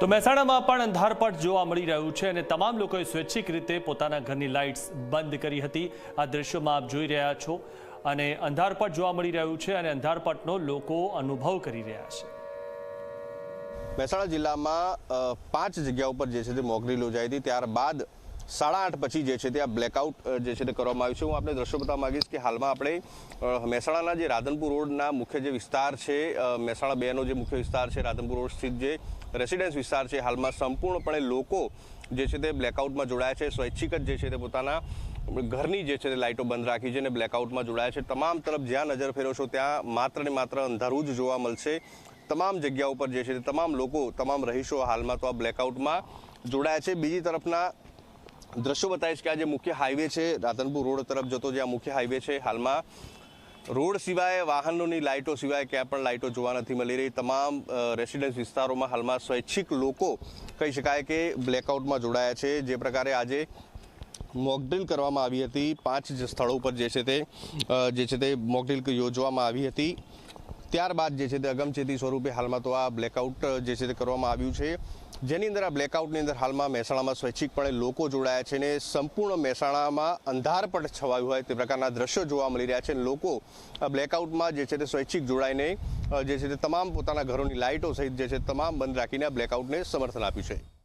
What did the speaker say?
તો મહેસાણામાં પણ અંધારપટ જોવા મળી રહ્યું છે અને તમામ લોકોએ સ્વૈચ્છિક રીતે પોતાના ઘરની લાઇટ્સ બંધ કરી હતી. આ દ્રશ્યોમાં આપ જોઈ રહ્યા છો અને અંધારપટ જોવા મળી રહ્યું છે અને અંધારપટનો લોકો અનુભવ કરી રહ્યા છે. મહેસાણા જિલ્લામાં પાંચ જગ્યા ઉપર જે છે તે મોકરી યોજાઈ હતી. ત્યારબાદ સાડા આઠ પછી જે છે તે આ બ્લેકઆઉટ જે છે તે કરવામાં આવ્યું છે. હું આપણે દ્રશ્યો બતાવવા માંગીશ કે હાલમાં આપણે મહેસાણાના જે રાધનપુર રોડના મુખ્ય જે વિસ્તાર છે મહેસાણા બેનો જે મુખ્ય વિસ્તાર છે, રાધનપુર રોડ સ્થિત જે રેસિડેન્સ વિસ્તાર છે, હાલમાં સંપૂર્ણપણે લોકો જે છે તે બ્લેકઆઉટમાં જોડાયા છે. સ્વૈચ્છિક જ જે છે તે પોતાના ઘરની જે છે તે લાઇટો બંધ રાખી છે અને બ્લેકઆઉટમાં જોડાયા છે. તમામ તરફ જ્યાં નજર ફેરવશો ત્યાં માત્ર ને માત્ર અંધારું જ જોવા મળશે. તમામ જગ્યા ઉપર જે છે તે તમામ લોકો, તમામ રહીશો હાલમાં તો આ બ્લેકઆઉટમાં જોડાયા છે. બીજી તરફના દ્રશ્યો બતાવીશ કે આ જે મુખ્ય હાઈવે છે, રાધનપુર રોડ તરફ જતો જે આ મુખ્ય હાઈવે છે, હાલમાં રોડ સિવાય વાહનોની લાઇટો સિવાય ક્યાં પણ લાઇટો જોવા નથી મળી રહી. તમામ રેસિડેન્સ વિસ્તારોમાં હાલમાં સ્વૈચ્છિક લોકો કહી શકાય કે બ્લેકઆઉટમાં જોડાયા છે. જે પ્રકારે આજે મોકડ્રીલ કરવામાં આવી હતી. પાંચ સ્થળો ઉપર જે છે તે જે છે તે મોકડ્રીલ યોજવામાં આવી હતી. ત્યારબાદ જે છે તે અગમચેતી સ્વરૂપે હાલમાં તો આ બ્લેકઆઉટ જે છે તે કરવામાં આવ્યું છે. જેની અંદર આ બ્લેકઆઉટની અંદર હાલમાં મહેસાણામાં સ્વૈચ્છિકપણે લોકો જોડાયા છે અને સંપૂર્ણ મહેસાણામાં અંધારપટ છવાયું હોય તે પ્રકારના દ્રશ્યો જોવા મળી રહ્યા છે. લોકો આ બ્લેકઆઉટમાં જે છે તે સ્વૈચ્છિક જોડાઈને જે છે તે તમામ પોતાના ઘરોની લાઇટો સહિત જે છે તમામ બંધ રાખીને આ બ્લેકઆઉટને સમર્થન આપ્યું છે.